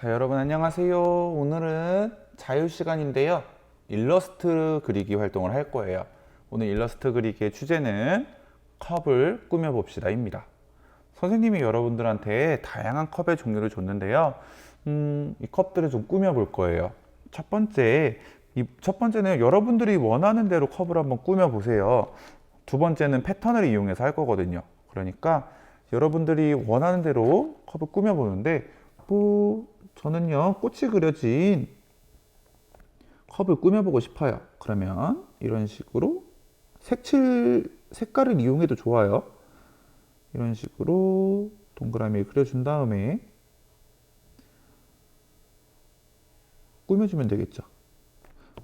자, 여러분 안녕하세요. 오늘은 자유 시간인데요. 일러스트 그리기 활동을 할 거예요. 오늘 일러스트 그리기의 주제는 컵을 꾸며 봅시다 입니다. 선생님이 여러분들한테 다양한 컵의 종류를 줬는데요. 음, 이 컵들을 좀 꾸며 볼 거예요. 첫 번째, 이 첫 번째는 여러분들이 원하는 대로 컵을 한번 꾸며 보세요. 두 번째는 패턴을 이용해서 할 거거든요. 그러니까 여러분들이 원하는 대로 컵을 꾸며 보는데 뭐 저는요 꽃이 그려진 컵을 꾸며보고 싶어요. 그러면 이런 식으로 색칠 색깔을 이용해도 좋아요. 이런 식으로 동그라미 그려준 다음에 꾸며주면 되겠죠.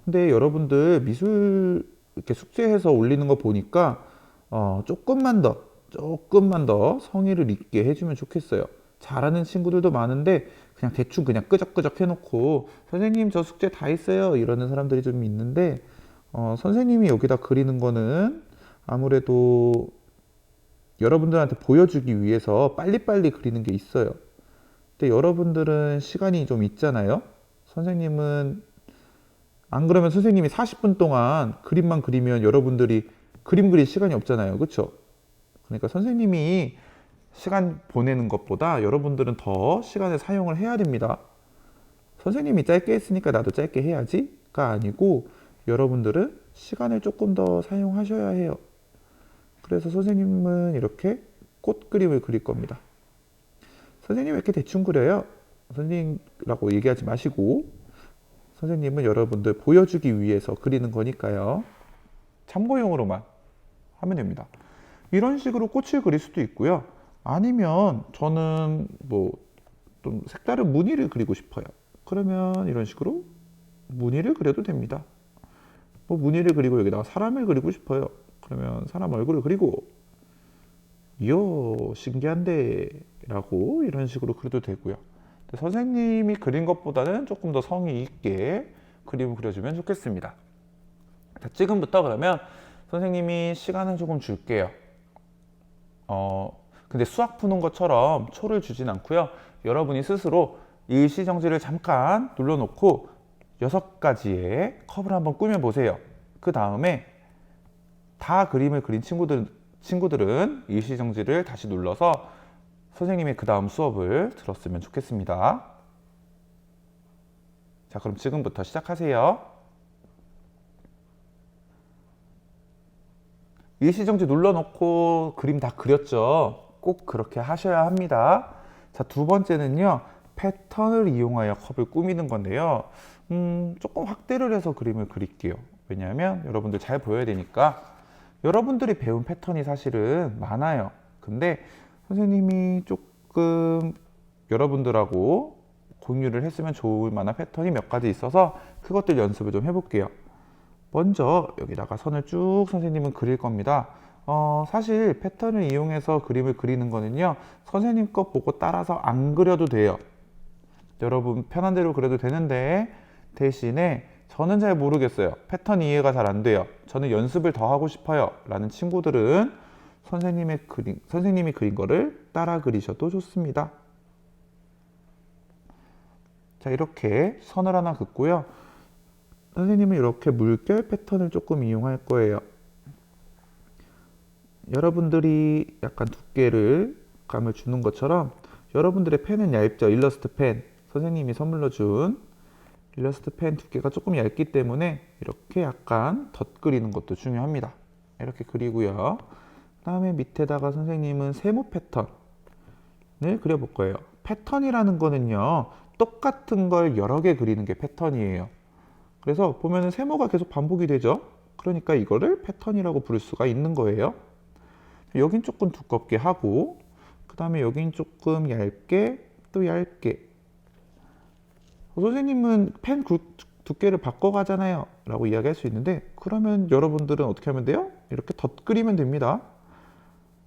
근데 여러분들 미술 이렇게 숙제해서 올리는 거 보니까 어, 조금만 더 조금만 더 성의를 있게 해주면 좋겠어요. 잘하는 친구들도 많은데 그냥 대충 그냥 끄적끄적 해놓고 선생님 저 숙제 다 했어요 이러는 사람들이 좀 있는데 어, 선생님이 여기다 그리는 거는 아무래도 여러분들한테 보여주기 위해서 빨리빨리 그리는 게 있어요. 근데 여러분들은 시간이 좀 있잖아요. 선생님은 안 그러면 선생님이 40분 동안 그림만 그리면 여러분들이 그림 그릴 시간이 없잖아요. 그렇죠? 그러니까 선생님이 시간 보내는 것보다 여러분들은 더 시간을 사용을 해야 됩니다. 선생님이 짧게 했으니까 나도 짧게 해야지가 아니고 여러분들은 시간을 조금 더 사용하셔야 해요. 그래서 선생님은 이렇게 꽃 그림을 그릴 겁니다. 선생님 왜 이렇게 대충 그려요? 선생님이라고 얘기하지 마시고 선생님은 여러분들 보여주기 위해서 그리는 거니까요. 참고용으로만 하면 됩니다. 이런 식으로 꽃을 그릴 수도 있고요. 아니면 저는 뭐 좀 색다른 무늬를 그리고 싶어요. 그러면 이런 식으로 무늬를 그려도 됩니다. 뭐 무늬를 그리고 여기다가 사람을 그리고 싶어요. 그러면 사람 얼굴을 그리고 이야 신기한데 라고 이런 식으로 그려도 되고요. 선생님이 그린 것보다는 조금 더 성의 있게 그림을 그려주면 좋겠습니다. 자, 지금부터 그러면 선생님이 시간을 조금 줄게요. 어, 근데 수학 푸는 것처럼 초를 주진 않고요. 여러분이 스스로 일시정지를 잠깐 눌러놓고 여섯 가지의 컵을 한번 꾸며 보세요. 그 다음에 다 그림을 그린 친구들, 친구들은 일시정지를 다시 눌러서 선생님의 그 다음 수업을 들었으면 좋겠습니다. 자, 그럼 지금부터 시작하세요. 일시정지 눌러놓고 그림 다 그렸죠? 꼭 그렇게 하셔야 합니다. 자, 두 번째는요, 패턴을 이용하여 컵을 꾸미는 건데요. 음, 조금 확대를 해서 그림을 그릴게요. 왜냐하면 여러분들 잘 보여야 되니까 여러분들이 배운 패턴이 사실은 많아요. 근데 선생님이 조금 여러분들하고 공유를 했으면 좋을 만한 패턴이 몇 가지 있어서 그것들 연습을 좀 해볼게요. 먼저 여기다가 선을 쭉 선생님은 그릴 겁니다. 어, 사실 패턴을 이용해서 그림을 그리는 거는요, 선생님 거 보고 따라서 안 그려도 돼요. 여러분 편한 대로 그려도 되는데, 대신에 저는 잘 모르겠어요. 패턴 이해가 잘 안 돼요. 저는 연습을 더 하고 싶어요. 라는 친구들은 선생님의 그림, 선생님이 그린 거를 따라 그리셔도 좋습니다. 자, 이렇게 선을 하나 긋고요. 선생님은 이렇게 물결 패턴을 조금 이용할 거예요. 여러분들이 약간 두께를 감을 주는 것처럼 여러분들의 펜은 얇죠. 일러스트 펜. 선생님이 선물로 준 일러스트 펜 두께가 조금 얇기 때문에 이렇게 약간 덧그리는 것도 중요합니다. 이렇게 그리고요. 다음에 밑에다가 선생님은 세모 패턴을 그려볼 거예요. 패턴이라는 거는요. 똑같은 걸 여러 개 그리는 게 패턴이에요. 그래서 보면은 세모가 계속 반복이 되죠. 그러니까 이거를 패턴이라고 부를 수가 있는 거예요. 여긴 조금 두껍게 하고 그 다음에 여긴 조금 얇게 또 얇게. 어, 선생님은 펜 구- 두께를 바꿔가잖아요. 라고 이야기할 수 있는데 그러면 여러분들은 어떻게 하면 돼요? 이렇게 덧그리면 됩니다.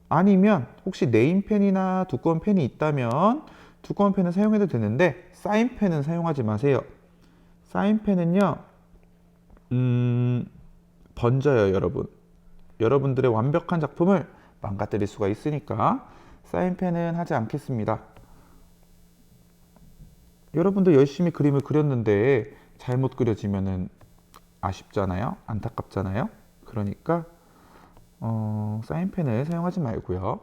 아니면 혹시 네임펜이나 두꺼운 펜이 있다면 두꺼운 펜은 사용해도 되는데 사인펜은 사용하지 마세요. 사인펜은요 음, 번져요 여러분. 여러분들의 완벽한 작품을 망가뜨릴 수가 있으니까 사인펜은 하지 않겠습니다 여러분들 열심히 그림을 그렸는데 잘못 그려지면은 아쉽잖아요. 안타깝잖아요. 그러니까 어, 사인펜을 사용하지 말고요.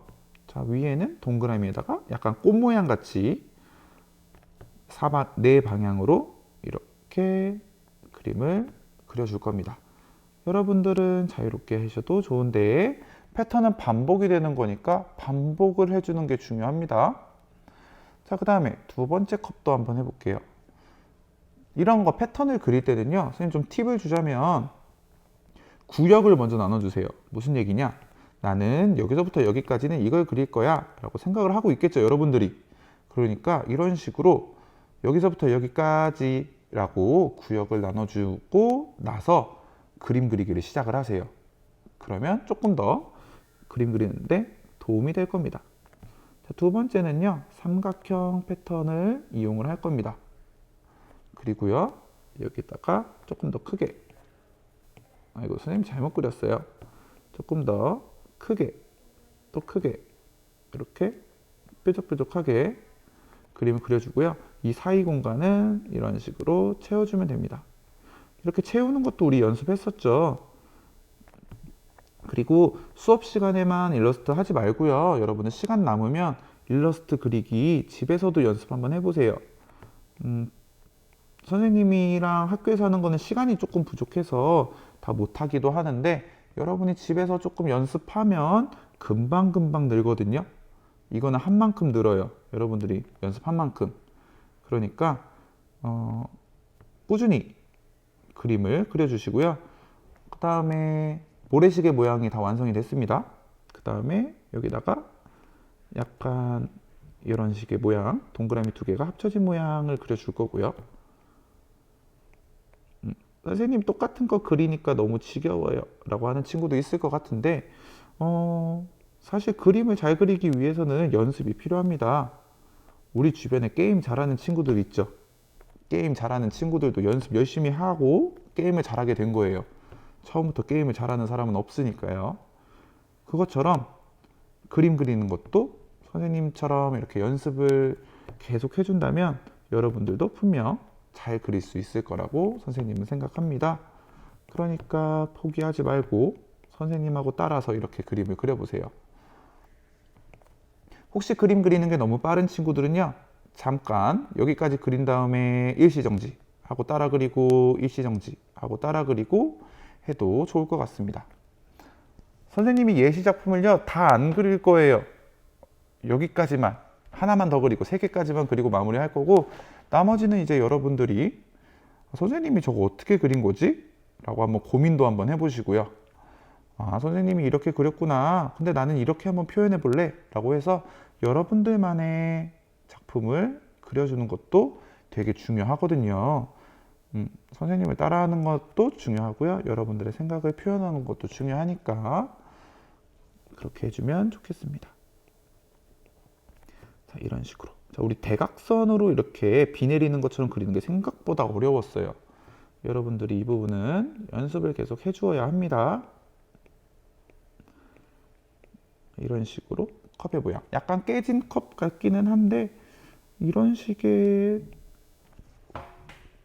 자, 위에는 동그라미에다가 약간 꽃 모양 같이 사방 네 방향으로 이렇게 그림을 그려줄 겁니다. 여러분들은 자유롭게 하셔도 좋은데 패턴은 반복이 되는 거니까 반복을 해주는 게 중요합니다. 자, 그 다음에 두 번째 컵도 한번 해볼게요. 이런 거 패턴을 그릴 때는요, 선생님 좀 팁을 주자면 구역을 먼저 나눠주세요. 무슨 얘기냐? 나는 여기서부터 여기까지는 이걸 그릴 거야 라고 생각을 하고 있겠죠, 여러분들이. 그러니까 이런 식으로 여기서부터 여기까지 라고 구역을 나눠주고 나서 그림 그리기를 시작을 하세요. 그러면 조금 더 그림 그리는데 도움이 될 겁니다. 자, 두 번째는요, 삼각형 패턴을 이용을 할 겁니다. 그리고요, 여기다가 조금 더 크게. 아이고, 선생님 잘못 그렸어요. 조금 더 크게, 또 크게, 이렇게 뾰족뾰족하게 그림을 그려주고요. 이 사이 공간은 이런 식으로 채워주면 됩니다. 이렇게 채우는 것도 우리 연습했었죠. 그리고 수업 시간에만 일러스트 하지 말고요. 여러분은 시간 남으면 일러스트 그리기 집에서도 연습 한번 해보세요. 음, 선생님이랑 학교에서 하는 거는 시간이 조금 부족해서 다 못하기도 하는데 여러분이 집에서 조금 연습하면 금방금방 늘거든요. 이거는 한 만큼 늘어요. 여러분들이 연습한 만큼. 그러니까 어, 꾸준히 그림을 그려주시고요. 그 다음에 모래시계 모양이 다 완성이 됐습니다. 그 다음에 여기다가 약간 이런 식의 모양, 동그라미 두 개가 합쳐진 모양을 그려줄 거고요. 음, 선생님 똑같은 거 그리니까 너무 지겨워요 라고 하는 친구도 있을 것 같은데 어, 사실 그림을 잘 그리기 위해서는 연습이 필요합니다. 우리 주변에 게임 잘하는 친구들 있죠. 게임 잘하는 친구들도 연습 열심히 하고 게임을 잘하게 된 거예요. 처음부터 게임을 잘하는 사람은 없으니까요. 그것처럼 그림 그리는 것도 선생님처럼 이렇게 연습을 계속 해준다면 여러분들도 분명 잘 그릴 수 있을 거라고 선생님은 생각합니다. 그러니까 포기하지 말고 선생님하고 따라서 이렇게 그림을 그려보세요. 혹시 그림 그리는 게 너무 빠른 친구들은요, 잠깐 여기까지 그린 다음에 일시정지 하고 따라 그리고 일시정지 하고 따라 그리고 해도 좋을 것 같습니다. 선생님이 예시 작품을요 다 안 그릴 거예요. 여기까지만 하나만 더 그리고 세 개까지만 그리고 마무리 할 거고 나머지는 이제 여러분들이 선생님이 저거 어떻게 그린 거지? 라고 한번 고민도 한번 해보시고요. 아, 선생님이 이렇게 그렸구나. 근데 나는 이렇게 한번 표현해 볼래? 라고 해서 여러분들만의 작품을 그려주는 것도 되게 중요하거든요. 음, 선생님을 따라하는 것도 중요하고요. 여러분들의 생각을 표현하는 것도 중요하니까 그렇게 해주면 좋겠습니다. 자, 이런 식으로. 자, 우리 대각선으로 이렇게 비 내리는 것처럼 그리는 게 생각보다 어려웠어요. 여러분들이 이 부분은 연습을 계속 해주어야 합니다. 이런 식으로 컵의 모양. 약간 깨진 컵 같기는 한데 이런 식의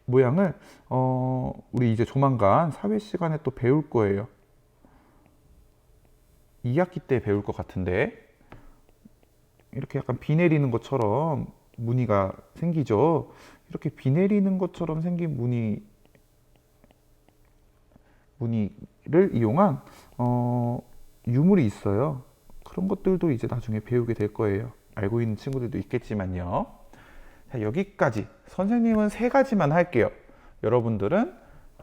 모양을 어, 우리 이제 조만간 사회 시간에 또 배울 거예요. 2학기 때 배울 것 같은데 이렇게 약간 비 내리는 것처럼 무늬가 생기죠. 이렇게 비 내리는 것처럼 생긴 무늬 무늬를 이용한 어, 유물이 있어요. 그런 것들도 이제 나중에 배우게 될 거예요. 알고 있는 친구들도 있겠지만요. 자, 여기까지 선생님은 세 가지만 할게요. 여러분들은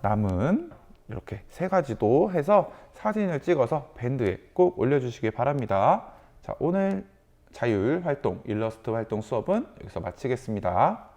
남은 이렇게 세 가지도 해서 사진을 찍어서 밴드에 꼭 올려주시기 바랍니다. 자, 오늘 자율 활동, 일러스트 활동 수업은 여기서 마치겠습니다.